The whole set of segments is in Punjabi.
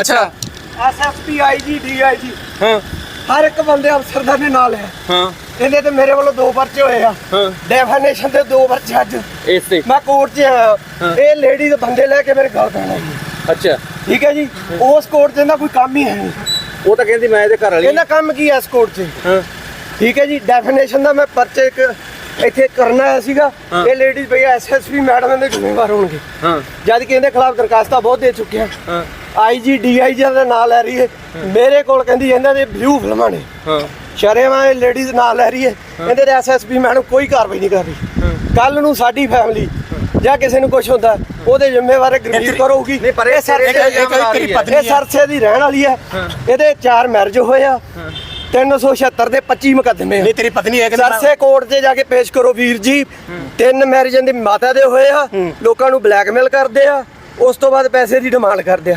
ਅੱਛਾ। ਐਸਐਸਪੀ ਆਈਜੀ ਡੀਆਈਜੀ ਹਾਂ। ਹਰ ਇੱਕ ਬੰਦੇ ਅਫਸਰ ਦਾ ਨੇ ਨਾਲ ਹੈ। ਹਾਂ। ਇਹਦੇ ਤੇ ਮੇਰੇ ਵੱਲੋਂ ਦੋ ਪਰਚੇ ਹੋਏ ਆ। ਹਾਂ। ਡੈਫੀਨੇਸ਼ਨ ਤੇ ਦੋ ਪਰਚੇ ਅੱਜ। ਇਸ ਤੇ। ਮੈਂ ਕੋਰਟ 'ਚ ਆਇਆ ਇਹ ਲੇਡੀ ਦੇ ਬੰਦੇ ਲੈ ਕੇ ਮੇਰੇ ਘਰ ਪੈਣਾ ਜੀ। ਅੱਛਾ। ਠੀਕ ਹੈ ਜੀ? ਉਸ ਕੋਰਟ 'ਚ ਇਹਦਾ ਕੋਈ ਕੰਮ ਹੀ ਹੈ ਨਹੀਂ। ਉਹ ਤਾਂ ਕਹਿੰਦੀ ਮੈਂ ਇਹਦੇ ਘਰ ਵਾਲੀ। ਇਹਦਾ ਕੰਮ ਕੀ ਹੈ ਇਸ ਕੋਰਟ 'ਚ? ਹਾਂ। ਠੀਕ ਹੈ ਜੀ? ਡੈਫੀਨੇਸ਼ਨ ਦਾ ਮੈਂ ਪਰਚੇ ਇੱਕ ਇੱਥੇ ਕਰਨਾ ਆਇਆ ਸੀਗਾ। ਇਹ ਲੇਡੀਜ਼ ਭਈ ਐਸਐਸਪੀ ਮੈਡਮ ਇਹਦੇ ਜ਼ਿੰਮੇਵਾਰ ਹੋਣਗੇ। ਹਾਂ। ਜਦ ਕਿ ਇਹਦੇ ਖਿਲਾਫ ਦਰਖਾਸਤਾਂ ਬਹੁਤ ਦੇ ਚੁੱਕੇ ਆ ਹਾਂ ਆਈਜੀ ਡੀਆਈਜੀ ਦਾ ਨਾਂ ਲੈ ਰਹੀ ਹੈ। ਮੇਰੇ ਕੋਲ ਕਹਿੰਦੀ ਇਹਨਾਂ ਦੇ ਬਲੂ ਫਿਲਮਾਂ ਨੇ। ਹਾਂ। ਸ਼ਰੇਵਾਂ ਇਹ ਲੇਡੀਜ਼ ਨਾਂ ਲੈ ਰਹੀ ਹੈ। ਇਹਦੇ ਤੇ ਐਸਐਸਪੀ ਮੈਡਮ ਕੋਈ ਕਾਰਵਾਈ ਨਹੀਂ ਕਰ ਰਹੀ। ਕੱਲ ਨੂੰ ਸਾਡੀ ਫੈਮਿਲੀ ਜਾਂ ਕਿਸੇ ਨੂੰ ਕੁਝ ਹੁੰਦਾ ਉਹਦੇ ਜ਼ਿੰਮੇਵਾਰ ਗਰਮੀਤ ਕਰੋਗੀ ਨਹੀਂ, ਪਰ। ਇਹ ਸਰਸੇ ਦੀ ਰਹਿਣ ਵਾਲੀ ਹੈ। ਇਹਦੇ ਚਾਰ ਮੈਰਿਜ ਹੋਏ ਆ। 376 ਦੇ 25 ਮੁਕੱਦਮੇ ਆ। ਨਹੀਂ ਤੇਰੀ ਪਤਨੀ ਹੈ ਕਿ ਸਰਸੇ ਕੋਰਟ 'ਤੇ ਜਾ ਕੇ ਪੇਸ਼ ਕਰੋ ਵੀਰ ਜੀ। ਤਿੰਨ ਮੈਰਿਜਾਂ ਦੀ ਮਾਤਾ ਦੇ ਹੋਏ ਆ। ਲੋਕਾਂ ਨੂੰ ਬਲੈਕਮੇਲ ਕਰਦੇ ਆ। ਉਸ ਤੋਂ ਬਾਅਦ ਪੈਸੇ ਦੀ ਡਿਮਾਂਡ ਕਰਦੇ ਆ।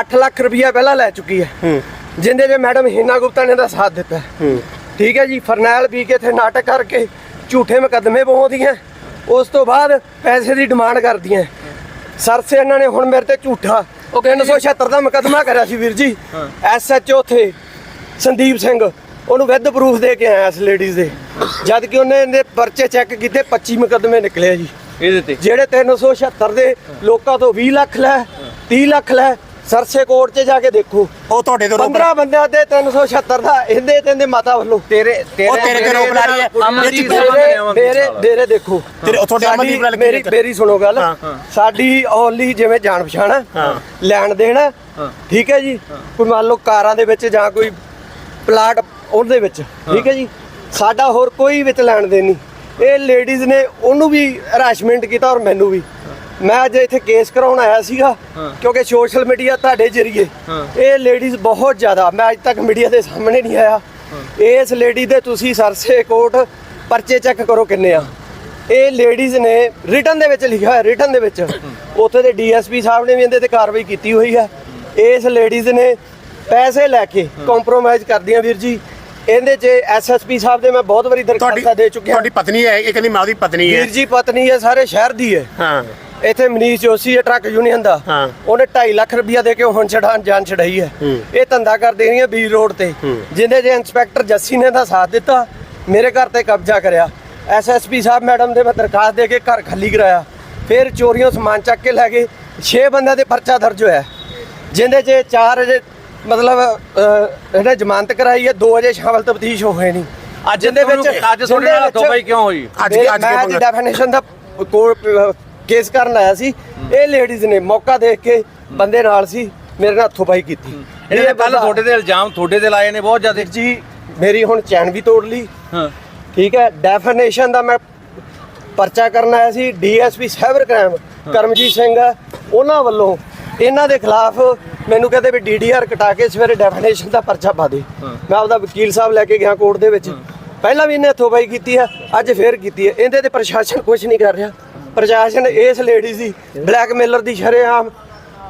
8 ਲੱਖ ਰੁਪਇਆ ਪਹਿਲਾਂ ਲੈ ਚੁੱਕੀ ਹੈ। ਜਿੰਦੇ ਜੇ ਮੈਡਮ ਹੀਨਾ ਗੁਪਤਾ ਨੇ ਦਾ ਸਾਥ ਦਿੱਤਾ। ਠੀਕ ਹੈ ਜੀ ਫਰਨੈਲ ਪੀ ਕੇ ਇੱਥੇ ਨਾਟਕ ਕਰਕੇ ਝੂਠੇ ਮੁਕੱਦਮੇ ਪਾਉਂਦੀਆਂ ਉਸ ਤੋਂ ਬਾਅਦ ਪੈਸੇ ਦੀ ਡਿਮਾਂਡ ਕਰਦੀਆਂ। ਸਰਸੇ ਇਹਨਾਂ ਨੇ ਹੁਣ ਮੇਰੇ ਤੇ ਝੂਠਾ ਉਹ 376 ਦਾ ਮੁਕੱਦਮਾ ਕਰਿਆ ਸੀ ਵੀਰ ਜੀ। ਐਸਐਚਓ ਉੱਥੇ ਸੰਦੀਪ ਸਿੰਘ। ਉਹਨੂੰ ਵਿਦ ਪ੍ਰੂਫ ਦੇ ਕੇ ਆਇਆ ਇਸ ਲੇਡੀਜ਼ ਦੇ। ਜਦ ਕਿ ਉਹਨੇ ਇਹਦੇ ਪਰਚੇ ਚੈੱਕ ਕੀਤੇ 25 ਮੁਕੱਦਮੇ ਨਿਕਲੇ ਆ ਜੀ। ਇਹਦੇ ਤੇ? ਜਿਹੜੇ 376 ਦੇ ਲੋਕਾਂ ਤੋਂ 20 ਲੱਖ ਲੈ 30 ਲੱਖ ਲੈ ਸਰਸੇ ਕੋਰਟ 'ਚ ਜਾ ਕੇ ਦੇਖੋ। ਉਹ ਤੁਹਾਡੇ ਤੋਂ ਰੋਕ 15 ਬੰਦਿਆਂ ਤੇ 376 ਦਾ ਇਹਦੇ ਤੇ ਇਹਦੇ ਮਾਤਾ ਵੱਲੋਂ। ਤੇਰੇ ਉਹ ਤੇਰੇ ਤੇ ਰੋਕ ਲਾ ਰਹੀ ਹੈ। ਮੇਰੇ ਮੇਰੇ ਦੇਖੋ। ਤੇਰੇ- ਤੁਹਾਡੇ ਅਮਨਦੀਪ ਨਾਲ ਮੇਰੀ? ਮੇਰੀ ਸੁਣੋ ਗੱਲ। ਸਾਡੀ ਓਨਲੀ ਜਿਵੇਂ ਜਾਣ ਪਛਾਣ ਹੈ। ਲੈਣ ਦੇਣ ਹੈ। ਠੀਕ ਹੈ ਜੀ? ਕੋਈ ਮੰਨ ਲਓ ਕਾਰਾਂ ਦੇ ਵਿੱਚ ਜਾਂ ਕੋਈ ਪਲਾਟ ਉਹਦੇ ਵਿੱਚ। ਠੀਕ ਹੈ ਜੀ? ਸਾਡਾ ਹੋਰ ਕੋਈ ਵਿੱਚ ਲੈਣ ਦੇਣ ਨਹੀਂ। ਇਹ ਲੇਡੀਜ਼ ਨੇ ਉਹਨੂੰ ਵੀ ਹਰਾਸਮੈਂਟ ਕੀਤਾ ਔਰ ਮੈਨੂੰ ਵੀ। ਮੈਂ ਅੱਜ ਇੱਥੇ ਕੇਸ ਕਰਾਉਣ ਆਇਆ ਸੀਗਾ ਕਿਉਂਕਿ ਸੋਸ਼ਲ ਮੀਡੀਆ ਤੁਹਾਡੇ ਜਰੀਏ। ਇਹ ਲੇਡੀਜ਼ ਬਹੁਤ ਜ਼ਿਆਦਾ ਮੈਂ ਅੱਜ ਤੱਕ ਮੀਡੀਆ ਦੇ ਸਾਹਮਣੇ ਨਹੀਂ ਆਇਆ। ਇਸ ਲੇਡੀ ਦੇ ਤੁਸੀਂ ਸਰਸੇ ਕੋਰਟ ਪਰਚੇ ਚੈੱਕ ਕਰੋ ਕਿੰਨੇ ਆ। ਇਹ ਲੇਡੀਜ਼ ਨੇ ਰਿਟਨ ਦੇ ਵਿੱਚ ਲਿਖਿਆ ਹੋਇਆ ਰਿਟਨ ਦੇ ਵਿੱਚ। ਉੱਥੇ ਦੇ ਡੀਐਸਪੀ ਸਾਹਿਬ ਨੇ ਵੀ ਇਹਦੇ ਤੇ ਕਾਰਵਾਈ ਕੀਤੀ ਹੋਈ ਹੈ। ਇਸ ਲੇਡੀਜ਼ ਨੇ ਪੈਸੇ ਲੈ ਕੇ ਕੰਪਰੋਮਾਈਜ਼ ਕਰਦੀਆਂ ਵੀਰ ਜੀ। ਇਹਦੇ 'ਚ ਐਸਐਸਪੀ ਸਾਹਿਬ ਦੇ ਮੈਂ ਬਹੁਤ ਵਾਰੀ ਦਰਖਾਸਤਾਂ ਦੇ ਚੁੱਕਿਆ। ਤੁਹਾਡੀ ਪਤਨੀ ਹੈ ਇਹ ਕਹਿੰਦੀ ਮੈਂ ਉਹਦੀ ਪਤਨੀ ਹੈ। ਵੀਰ ਜੀ ਪਤਨੀ ਹੈ ਸਾਰੇ ਸ਼ਹਿਰ ਦੀ ਹੈ। ਹਾਂ। ਇੱਥੇ ਮਨੀਸ਼ ਜੋਸ਼ੀ ਹੈ ਟਰੱਕ ਯੂਨੀਅਨ ਦਾ। ਹਾਂ। ਉਹਨੇ 2.5 ਲੱਖ ਰੁਪਇਆ ਦੇ ਕੇ ਹੁਣ ਛਡਾਣ ਜਾਨ ਛਡਾਈ ਹੈ। ਇਹ ਧੰਦਾ ਕਰਦੇ ਰਹੀਆਂ ਬੀ ਰੋਡ ਤੇ। ਜਿੰਦੇ ਜੇ ਇੰਸਪੈਕਟਰ ਜੱਸੀ ਨੇ ਦਾ ਸਾਥ ਦਿੱਤਾ ਮੇਰੇ ਘਰ ਤੇ ਕਬਜ਼ਾ ਕਰਿਆ। ਐਸਐਸਪੀ ਸਾਹਿਬ ਮੈਡਮ ਦੇ ਮੈਂ ਦਰਖਾਸਤ ਦੇ ਕੇ ਘਰ ਖਾਲੀ ਕਰਾਇਆ। ਫਿਰ ਚੋਰੀਆਂ ਸਮਾਨ ਚੱਕ ਕੇ ਲੈ ਗਏ। 6 ਬੰਦਿਆਂ ਦੇ ਪਰਚਾ ਦਰਜ ਹੋਇਆ। ਜਿੰਦੇ 'ਚ ਮਤਲਬ ਅਹ, ਇਹਨੇ ਜ਼ਮਾਨਤ ਕਰਾਈ ਹੈ ਦੋ ਅਜੇ ਸ਼ਾਮਲ ਤਬਦੀਸ਼ ਹੋਏ ਨਹੀਂ। ਅੱਜ ਇਹਦੇ ਵਿੱਚ ਅੱਜ ਤੁਹਾਡੇ ਨਾਲ ਪਾਈ ਕਿਉਂ ਹੋਈ? ਅੱਜ ਮੇਰੇ- ਅੱਜ ਮੈਂ ਦੀ ਡੈਫੀਨੇਸ਼ਨ ਦਾ ਕੋਰਟ ਕੇਸ ਕਰਨ ਆਇਆ ਸੀ। ਇਹ ਲੇਡੀਜ਼ ਨੇ ਮੌਕਾ ਦੇਖ ਕੇ ਬੰਦੇ ਨਾਲ ਸੀ ਮੇਰੇ ਨਾਲ ਹੱਥੋਂ ਪਾਈ ਕੀਤੀ। ਇਹਨੇ ਕੱਲ ਬੰਦਾ- ਤੁਹਾਡੇ ਤੇ ਇਲਜ਼ਾਮ ਤੁਹਾਡੇ ਤੇ ਲਾਏ ਨੇ ਬਹੁਤ ਜ਼ਿਆਦਾ। ਜੀ ਮੇਰੀ ਹੁਣ ਚੈਨ ਵੀ ਤੋੜ ਲਈ। ਹਾਂ। ਠੀਕ ਹੈ ਡੈਫੀਨੇਸ਼ਨ ਦਾ ਮੈਂ ਪਰਚਾ ਕਰਨ ਆਇਆ ਸੀ DSP cyber crime Karamjit Singh ਉਹਨਾਂ ਵੱਲੋਂ ਇਹਨਾਂ ਦੇ ਖਿਲਾਫ ਮੈਨੂੰ ਕਹਿੰਦੇ ਵੀ ਡੀਡੀਆਰ ਕਟਾ ਕੇ ਸਵੇਰੇ ਡੈਫੀਨੇਸ਼ਨ ਦਾ ਪਰਚਾ ਪਾ ਦੇ। ਮੈਂ ਆਪਦਾ ਵਕੀਲ ਸਾਹਿਬ ਲੈ ਕੇ ਗਿਆ ਕੋਰਟ ਦੇ ਵਿੱਚ। ਪਹਿਲਾਂ ਵੀ ਇਹਨੇ ਹੱਥੋਂ ਪਾਈ ਕੀਤੀ ਹੈ ਅੱਜ ਫੇਰ ਕੀਤੀ ਹੈ ਇਹਦੇ ਤੇ ਪ੍ਰਸ਼ਾਸਨ ਕੁਝ ਨਹੀਂ ਕਰ ਰਿਹਾ। ਪ੍ਰਸ਼ਾਸਨ ਇਸ ਲੇਡੀ ਦੀ ਬਲੈਕਮੇਲਰ ਦੀ ਸ਼ਰੇਆਮ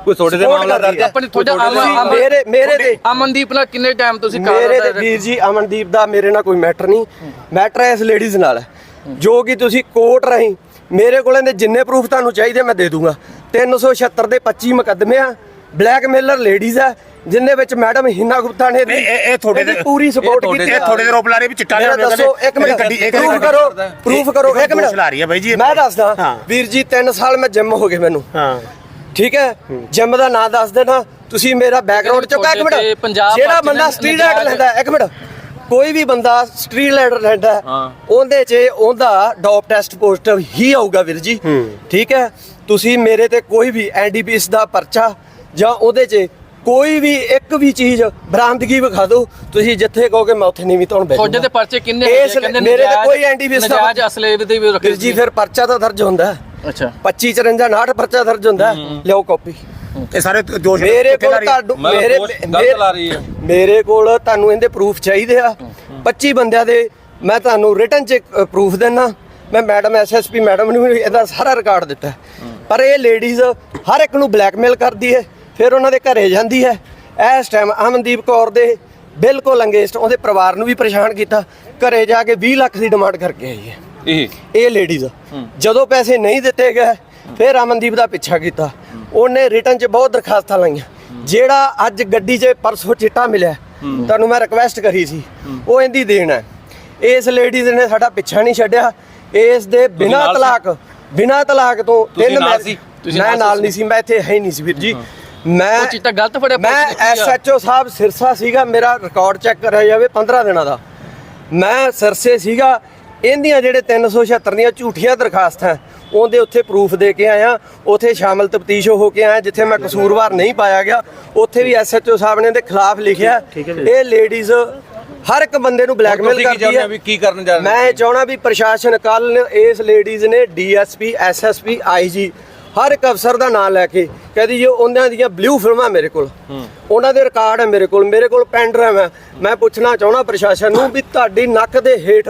ਕੋਈ ਤੁਹਾਡੇ Support ਮਾਮਲਾ ਦਰਜ ਆਪਣੀ ਤੁਹਾਡਾ ਮੇਰੇ ਮੇਰੇ ਤੇ ਅਮਨਦੀਪ ਨਾਲ ਕਿੰਨੇ ਟਾਈਮ ਤੁਸੀਂ ਕਰ ਮੇਰੇ ਤੇ ਵੀਰ ਜੀ ਅਮਨਦੀਪ ਦਾ ਮੇਰੇ ਨਾਲ ਕੋਈ ਮੈਟਰ ਨਹੀਂ। ਮੈਟਰ ਇਸ ਲੇਡੀਜ਼ ਨਾਲ। ਜੋ ਕਿ ਤੁਸੀਂ ਕੋਰਟ ਰਾਹੀਂ ਮੇਰੇ ਕੋਲ ਇਹਦੇ ਜਿੰਨੇ ਪ੍ਰੂਫ ਤੁਹਾਨੂੰ ਚਾਹੀਦੇ ਮੈਂ ਦੇ ਦੂੰਗਾ। 376 ਦੇ 25 ਮੁਕੱਦਮੇ ਆ। ਬਲੈਕਮੇਲਰ ਲੇਡੀਜ਼ ਆ ਜਿੰਨੇ ਵਿੱਚ ਮੈਡਮ ਹਿਨਾ ਗੁਪਤਾ ਨੇ ਇਹ- ਇਹ- ਇਹਦੀ ਤੇ- ਪੂਰੀ ਸਪੋਰਟ ਕੀਤੀ ਇਹ ਤੁਹਾਡੇ ਦੇ ਰੋਪ ਲਾ ਰਹੇ ਵੀ ਚਿੱਟਾ ਮੇਰਾ ਲਿਆਉਣਾ ਦੱਸੋ ਇੱਕ ਮਿੰਟ ਪ੍ਰੂਫ ਕਰੋ ਹੈ। ਪ੍ਰੂਫ ਕਰੋ ਇੱਕ ਮਿੰਟ। ਦੋਸ਼ ਲਾ ਰਹੀ ਹੈ ਬਾਈ ਜੀ। ਮੈਂ ਦੱਸਦਾ ਹਾਂ। ਵੀਰ ਜੀ 3 ਸਾਲ ਮੈਂ ਜਿਮ ਹੋ ਗਏ ਮੈਨੂੰ। ਹਾਂ। ਠੀਕ ਹੈ? ਜਿਮ ਦਾ ਨਾਂ ਦੱਸ ਦੇਣਾ। ਤੁਸੀਂ ਮੇਰਾ ਬੈਕਗ੍ਰਾਉਂਡ ਚੁੱਕਾ ਇੱਕ ਮਿੰਟ। ਜਿਹੜਾ ਬੰਦਾ ਸਟਰੀਟ ਨਜਾਇਜ਼- ਲੈਂਦਾ ਇੱਕ ਮਿੰਟ। ਕੋਈ ਵੀ ਬੰਦਾ ਸਟਰੀਟ ਰਾਈਡਰ ਲੈਂਦਾ ਹੈ, ਹਾਂ। ਉਹਦੇ 'ਚ ਉਹਦਾ ਡੋਪ ਟੈਸਟ ਪੋਜ਼ਿਟਿਵ ਹੀ ਆਊਗਾ ਵੀਰ ਜੀ। ਠੀਕ ਹੈ? ਤੁਸੀਂ ਮੇਰੇ ਤੇ ਕੋਈ ਵੀ ਐਨਡੀਪੀਐਸ ਦਾ ਪਰਚਾ ਜਾਂ ਉਹਦੇ 'ਚ ਕੋਈ ਵੀ ਇੱਕ ਵੀ ਚੀਜ਼ ਬਰਾਮਦਗੀ ਵਿਖਾ ਦਿਓ ਤੁਸੀਂ ਜਿੱਥੇ ਕਹੋਗੇ ਮੈਂ ਉੱਥੇ ਨਹੀਂ ਵੀ ਤੁਹਾਨੂੰ ਤੁਹਾਡੇ ਤੇ ਪਰਚੇ ਕਿੰਨੇ ਇਸ ਕਹਿੰਦੇ ਮੇਰੇ ਤੇ ਕੋਈ ਐਨਡੀਪੀਐਸ ਦਾ ਨਜਾਇਜ਼ ਅਸਲੇ ਦੇ ਵੀ ਰੱਖੇ ਵੀਰ ਜੀ ਫਿਰ ਪਰਚਾ ਤਾਂ ਦਰਜ ਹੁੰਦਾ। ਅੱਛਾ 25 54 59 ਪਰਚਾ ਦਰਜ ਹੁੰਦਾ ਹੈ। ਲਿਆਓ ਕਾਪੀ ਇਹ ਸਾਰੇ ਦੋਸ਼ ਮੇਰੇ ਕੋਲ? ਤੁਹਾਨੂੰ ਮੇਰੇ ਦੋਸ਼ ਗਲਤ ਲਾ ਰਹੀ ਹੈ। ਮੇਰੇ ਕੋਲ ਤੁਹਾਨੂੰ ਇਹਦੇ ਪ੍ਰੂਫ ਚਾਹੀਦੇ ਆ 25 ਬੰਦਿਆਂ ਦੇ ਮੈਂ ਤੁਹਾਨੂੰ ਰਿਟਨ ਚ ਪ੍ਰੂਫ ਦੇਣਾ ਮੈਂ ਮੈਡਮ ਐਸਐਸਪੀ ਮੈਡਮ ਨੂੰ ਵੀ ਇਹਦਾ ਸਾਰਾ ਰਿਕਾਰਡ ਦਿੱਤਾ ਹੈ। ਪਰ ਇਹ ਲੇਡੀਜ਼ ਹਰ ਇੱਕ ਨੂੰ ਬਲੈਕਮੇਲ ਕਰਦੀ ਹੈ ਫਿਰ ਉਹਨਾਂ ਦੇ ਘਰੇ ਜਾਂਦੀ ਹੈ। ਇਸ ਟਾਈਮ ਅਮਨਦੀਪ ਕੌਰ ਦੇ ਬਿਲਕੁਲ ਅੰਗੇਸਟ ਉਹਦੇ ਪਰਿਵਾਰ ਨੂੰ ਵੀ ਪਰੇਸ਼ਾਨ ਕੀਤਾ ਘਰੇ ਜਾ ਕੇ 20 ਲੱਖ ਦੀ ਡਿਮਾਂਡ ਕਰਕੇ ਆਈ ਹੈ। ਇਹ? ਇਹ ਲੇਡੀਜ਼ ਜਦੋਂ ਪੈਸੇ ਨਹੀਂ ਦਿੱਤੇ ਗਏ ਫਿਰ ਅਮਨਦੀਪ ਦਾ ਪਿੱਛਾ ਕੀਤਾ। ਉਹਨੇ ਰਿਟਰਨ 'ਚ ਬਹੁਤ ਦਰਖਾਸਤਾਂ ਲਾਈਆਂ। ਜਿਹੜਾ ਅੱਜ ਗੱਡੀ 'ਚ ਪਰਸੋਂ ਚਿੱਟਾ ਮਿਲਿਆ ਤੁਹਾਨੂੰ ਮੈਂ ਰਿਕਵੈਸਟ ਕਰੀ ਸੀ ਉਹ ਇਹਦੀ ਦੇਣ ਹੈ। ਇਸ ਲੇਡੀਜ਼ ਨੇ ਸਾਡਾ ਪਿੱਛਾ ਨਹੀਂ ਛੱਡਿਆ। ਇਸ ਦੇ ਬਿਨਾਂ? ਤਲਾਕ ਬਿਨਾਂ ਤਲਾਕ ਤੋਂ ਤਿੰਨ ਮੈਰਿਜ- ਮੈਂ ਨਾਲ? ਨਹੀਂ ਸੀ ਮੈਂ ਇੱਥੇ ਹੈ ਨਹੀਂ ਸੀ ਵੀਰ ਜੀ। ਮੈਂ ਉਹ ਚੀਟਾ ਗਲਤ ਫੜਿਆ ਮੈਂ? ਐਸਐਚਓ ਸਾਹਿਬ ਸਿਰਸਾ ਸੀਗਾ ਮੇਰਾ ਰਿਕਾਰਡ ਚੈੱਕ ਕਰਿਆ ਜਾਵੇ 15 ਦਿਨਾਂ ਦਾ। ਮੈਂ ਸਿਰਸੇ ਸੀਗਾ ਇਹਦੀਆਂ ਜਿਹੜੇ 376 ਦੀਆਂ ਝੂਠੀਆਂ ਦਰਖਾਸਤਾਂ ਉਹਦੇ ਉੱਥੇ ਪ੍ਰੂਫ ਦੇ ਕੇ ਆਇਆ ਉੱਥੇ ਸ਼ਾਮਲ ਤਫਤੀਸ਼ ਹੋ ਕੇ ਆਇਆ ਜਿੱਥੇ ਮੈਂ ਕਸੂਰਵਾਰ ਨਹੀਂ ਪਾਇਆ ਗਿਆ ਉੱਥੇ ਵੀ ਐਸਐਚਓ ਸਾਹਿਬ ਨੇ ਇਹਦੇ ਖਿਲਾਫ ਲਿਖਿਆ। ਇਹ ਲੇਡੀਜ਼ ਹਰ ਇੱਕ ਬੰਦੇ ਨੂੰ ਬਲੈਕਮੇਲ ਕਰਦੀ ਹੈ। ਹੋ ਵੀ ਕੀ ਕਰਨ ਜਾ ਰਹੇ ਮੈਂ ਇਹ ਚਾਹਣਾ ਵੀ ਪ੍ਰਸ਼ਾਸਨ ਕੱਲ ਇਸ ਲੇਡੀਜ਼ ਨੇ ਡੀਐਸਪੀ ਐਸਐਸਪੀ ਆਈਜੀ ਹਰ ਇੱਕ ਅਫਸਰ ਦਾ ਨਾਮ ਲੈ ਕੇ ਕਹਿੰਦੀ ਜੀ ਉਹਨਾਂ ਦੀਆਂ ਬਲੂ ਫਿਲਮਾਂ ਮੇਰੇ ਕੋਲ। ਉਹਨਾਂ ਦੇ ਰਿਕਾਰਡ ਹੈ ਮੇਰੇ ਕੋਲ ਮੇਰੇ ਕੋਲ ਪੈਨ ਡਰਾਈਵ ਹੈ ਮੈਂ ਪੁੱਛਣਾ ਚਾਹਣਾ ਪ੍ਰਸ਼ਾਸਨ ਨੂੰ ਵੀ ਤੁਹਾਡੀ ਨੱਕ ਦੇ ਹੇਠ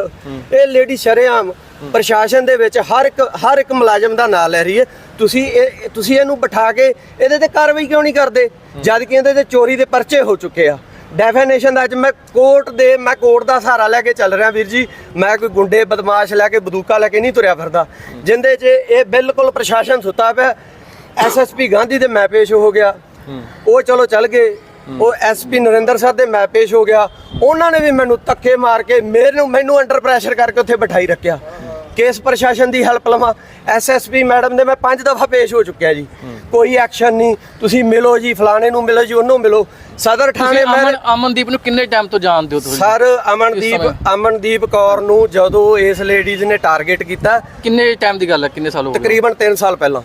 ਇਹ ਲੇਡੀ ਸ਼ਰੇਆਮ ਪ੍ਰਸ਼ਾਸਨ ਦੇ ਵਿੱਚ ਹਰ ਇੱਕ ਹਰ ਇੱਕ ਮੁਲਾਜ਼ਮ ਦਾ ਨਾਮ ਲੈ ਰਹੀ ਹੈ। ਤੁਸੀਂ ਇਹ ਤੁਸੀਂ ਇਹਨੂੰ ਬਿਠਾ ਕੇ ਇਹਦੇ ਤੇ ਕਾਰਵਾਈ ਕਿਉਂ ਨਹੀਂ ਕਰਦੇ? ਜਦ ਕਿ ਇਹਦੇ ਤੇ ਚੋਰੀ ਦੇ ਪਰਚੇ ਹੋ ਚੁੱਕੇ ਆ। ਡੈਫੀਨੇਸ਼ਨ ਦਾ ਅੱਜ ਮੈਂ ਕੋਰਟ ਦੇ, ਮੈਂ ਕੋਰਟ ਦਾ ਸਹਾਰਾ ਲੈ ਕੇ ਚੱਲ ਰਿਹਾ ਵੀਰ ਜੀ। ਮੈਂ ਕੋਈ ਗੁੰਡੇ, ਬਦਮਾਸ਼ ਲੈ ਕੇ, ਬਦੂਕਾ ਲੈ ਕੇ ਨਹੀਂ ਤੁਰਿਆ ਫਿਰਦਾ। ਜਿੰਦੇ 'ਚ ਇਹ ਬਿਲਕੁਲ ਪ੍ਰਸ਼ਾਸਨ ਸੁੱਤਾ ਪਿਆ। ਐਸਐਸਪੀ ਗਾਂਧੀ ਦੇ ਮੈਂ ਪੇਸ਼ ਹੋ ਗਿਆ। ਉਹ ਚਲੋ ਚੱਲ ਗਏ। ਉਹ ਐਸਪੀ ਨਰਿੰਦਰ ਸਾਹਿਬ ਦੇ ਮੈਂ ਪੇਸ਼ ਹੋ ਗਿਆ। ਉਹਨਾਂ ਨੇ ਵੀ ਮੈਨੂੰ ਧੱਕੇ ਮਾਰ ਕੇ ਮੈਨੂੰ ਮੈਨੂੰ ਅੰਡਰ ਪ੍ਰੈਸ਼ਰ ਕਰਕੇ ਉੱਥੇ ਬਿਠਾਈ ਰੱਖਿਆ। ਕੇਸ ਪ੍ਰਸ਼ਾਸਨ ਦੀ ਹੈਲਪ ਲਵਾਂ? ਐਸਐਸਪੀ ਮੈਡਮ ਦੇ ਮੈਂ ਪੰਜ ਦਫਾ ਪੇਸ਼ ਹੋ ਚੁੱਕਿਆ ਜੀ। ਕੋਈ ਐਕਸ਼ਨ ਨਹੀਂ। ਤੁਸੀਂ ਮਿਲੋ ਜੀ, ਫਲਾਣੇ ਨੂੰ ਮਿਲੋ ਜੀ, ਉਹਨੂੰ ਮਿਲੋ। ਸਦਰ ਤੁਸੀਂ ਥਾਣੇ ਮੈਂ ਅਮਨ ਅਮਨਦੀਪ ਨੂੰ ਕਿੰਨੇ ਟਾਈਮ ਤੋਂ ਜਾਣਦੇ ਹੋ ਤੁਸੀਂ? ਸਰ ਅਮਨਦੀਪ ਅਮਨਦੀਪ ਕੌਰ ਨੂੰ ਜਦੋਂ ਇਸ ਲੇਡੀਜ਼ ਨੇ ਟਾਰਗੇਟ ਕੀਤਾ ਕਿੰਨੇ ਟਾਈਮ ਦੀ ਗੱਲ ਹੈ? ਕਿੰਨੇ ਸਾਲ ਹੋ ਗਏ? ਤਕਰੀਬਨ 3 ਸਾਲ ਪਹਿਲਾਂ।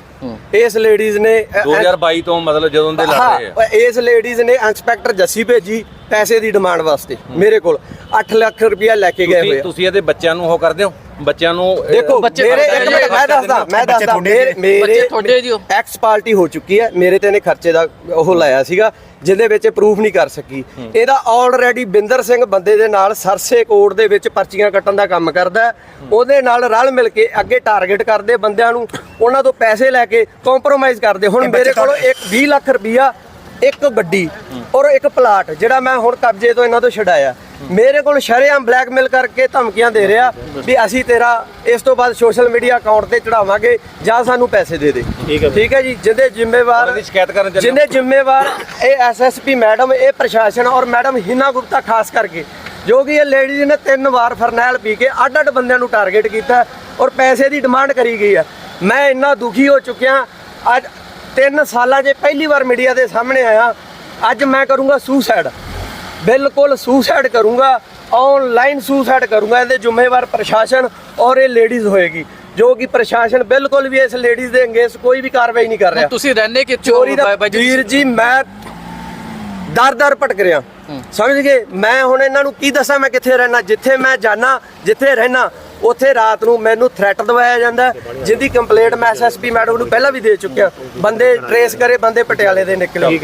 ਇਸ ਲੇਡੀਜ਼ ਨੇ ਅ- 2022 ਤੋਂ ਮਤਲਬ ਜਦੋਂ ਦੇ ਲੜ ਰਹੇ ਆ। ਇਸ ਲੇਡੀਜ਼ ਨੇ ਇੰਸਪੈਕਟਰ ਜੱਸੀ ਭੇਜੀ ਪੈਸੇ ਦੀ ਡਿਮਾਂਡ ਵਾਸਤੇ ਮੇਰੇ ਕੋਲ। 8 ਲੱਖ ਰੁਪਇਆ ਲੈ ਕੇ ਗਏ ਹੋਏ ਤੁਸੀਂ ਇਹਦੇ ਬੱਚਿਆਂ ਨੂੰ ਉਹ ਕਰਦੇ ਹੋ? ਬੱਚਿਆਂ ਨੂੰ ਦੇਖੋ ਬੱਚੇ ਮੇਰੇ ਇੱਕ ਮਿੰਟ ਮੈਂ ਦੱਸਦਾ ਮੈਂ ਦੱਸਦਾ। ਮੇਰੇ ਬੱਚੇ ਤੁਹਾਡੇ ਜੀ। ਐਕਸ ਪਾਰਟੀ ਹੋ ਚੁੱਕੀ ਹੈ। ਮੇਰੇ ਤੇ ਇਹਨੇ ਖਰਚੇ ਦਾ ਉਹ ਲਾਇਆ ਸੀਗਾ ਜਿਹਦੇ ਵਿੱਚ ਪ੍ਰੂਫ ਨਹੀਂ ਕਰ ਸਕੀ। ਇਹਦਾ ਆਲਰੇਡੀ ਬਿੰਦਰ ਸਿੰਘ ਬੰਦੇ ਦੇ ਨਾਲ ਸਰਸੇ ਕੋਰਟ ਦੇ ਵਿੱਚ ਪਰਚੀਆਂ ਕੱਟਣ ਦਾ ਕੰਮ ਕਰਦਾ। ਉਹਦੇ ਨਾਲ ਰਲ ਮਿਲ ਕੇ ਅੱਗੇ ਟਾਰਗੇਟ ਕਰਦੇ ਬੰਦਿਆਂ ਨੂੰ। ਉਹਨਾਂ ਤੋਂ ਪੈਸੇ ਲੈ ਕੇ ਕੰਪਰੋਮਾਈਜ਼ ਕਰਦੇ। ਹੁਣ ਮੇਰੇ ਕੋਲ ਇੱਕ 20 ਲੱਖ ਰੁਪਈਆ ਇੱਕ ਗੱਡੀ ਔਰ ਇੱਕ ਪਲਾਟ ਜਿਹੜਾ ਮੈਂ ਹੁਣ ਕਬਜ਼ੇ ਤੋਂ ਇਹਨਾਂ ਤੋਂ ਛਡਾਇਆ। ਮੇਰੇ ਕੋਲ ਸ਼ਰੇਆਮ ਬਲੈਕਮੇਲ ਕਰਕੇ ਧਮਕੀਆਂ ਦੇ ਰਿਹਾ ਵੀ ਅਸੀਂ ਤੇਰਾ ਇਸ ਤੋਂ ਬਾਅਦ ਸੋਸ਼ਲ ਮੀਡੀਆ ਅਕਾਊਂਟ ਤੇ ਚੜਾਵਾਂਗੇ ਜਾਂ ਸਾਨੂੰ ਪੈਸੇ ਦੇ ਦੇ। ਠੀਕ ਹੈ ਜੀ ਜਿਹਦੇ ਜ਼ਿੰਮੇਵਾਰ ਸ਼ਿਕਾਇਤ ਕਰਨ ਚੱਲੇ ਜ਼ਿੰਮੇਵਾਰ ਇਹ ਐਸਐਸਪੀ ਮੈਡਮ ਇਹ ਪ੍ਰਸ਼ਾਸਨ ਔਰ ਮੈਡਮ ਹਿਨਾ ਗੁਪਤਾ ਖਾਸ ਕਰਕੇ ਜੋ ਕਿ ਇਹ ਲੇਡੀਜ਼ ਨੇ ਤਿੰਨ ਵਾਰ ਫਰਨੈਲ ਪੀ ਕੇ ਅੱਡ ਅੱਡ ਬੰਦਿਆਂ ਨੂੰ ਟਾਰਗੇਟ ਕੀਤਾ ਔਰ ਪੈਸੇ ਦੀ ਡਿਮਾਂਡ ਕਰੀ ਗਈ ਹੈ। ਮੈਂ ਇੰਨਾ ਦੁਖੀ ਹੋ ਚੁੱਕਿਆ ਅੱਜ ਤਿੰਨ ਸਾਲਾਂ 'ਚ ਪਹਿਲੀ ਵਾਰ ਮੀਡੀਆ ਦੇ ਸਾਹਮਣੇ ਆਇਆ ਅੱਜ ਮੈਂ ਕਰੂੰਗਾ ਸੁਸਾਈਡ ਬਿਲਕੁਲ ਸੁਸਾਈਡ ਕਰੂੰਗਾ ਆਨਲਾਈਨ ਸੁਸਾਈਡ ਕਰੂੰਗਾ ਇਹਦੇ ਜ਼ਿੰਮੇਵਾਰ ਪ੍ਰਸ਼ਾਸਨ ਔਰ ਇਹ ਲੇਡੀਜ਼ ਹੋਏਗੀ ਜੋ ਕਿ ਪ੍ਰਸ਼ਾਸਨ ਬਿਲਕੁਲ ਵੀ ਇਸ ਲੇਡੀਜ਼ ਦੇ ਅੰਗੇਸ ਕੋਈ ਵੀ ਕਾਰਵਾਈ ਨਹੀਂ ਕਰ ਰਿਹਾ। ਤੁਸੀਂ ਰਹਿੰਦੇ ਕਿੱਥੇ ਚੋਰੀ ਦਾ? ਵੀਰ ਜੀ ਮੈਂ ਦਰ ਦਰ ਭਟਕ ਰਿਹਾ। ਸਮਝ ਗਏ? ਮੈਂ ਹੁਣ ਇਹਨਾਂ ਨੂੰ ਕੀ ਦੱਸਾਂ ਮੈਂ ਕਿੱਥੇ ਰਹਿਣਾ? ਜਿੱਥੇ ਮੈਂ ਜਾਣਾ ਜਿੱਥੇ ਰਹਿਣਾ ਉੱਥੇ ਰਾਤ ਨੂੰ ਮੈਨੂੰ ਥ੍ਰੈਟ ਦਵਾਇਆ ਜਾਂਦਾ ਹੈ, ਜਿਹਦੀ ਕੰਪਲੇਂਟ ਮੈਂ ਐਸਐਸਪੀ ਮੈਡਮ ਨੂੰ ਪਹਿਲਾਂ ਵੀ ਦੇ ਚੁੱਕਿਆ। ਬੰਦੇ ਟਰੇਸ ਕਰੇ ਬੰਦੇ ਪਟਿਆਲੇ ਦੇ ਨਿਕਲੇ।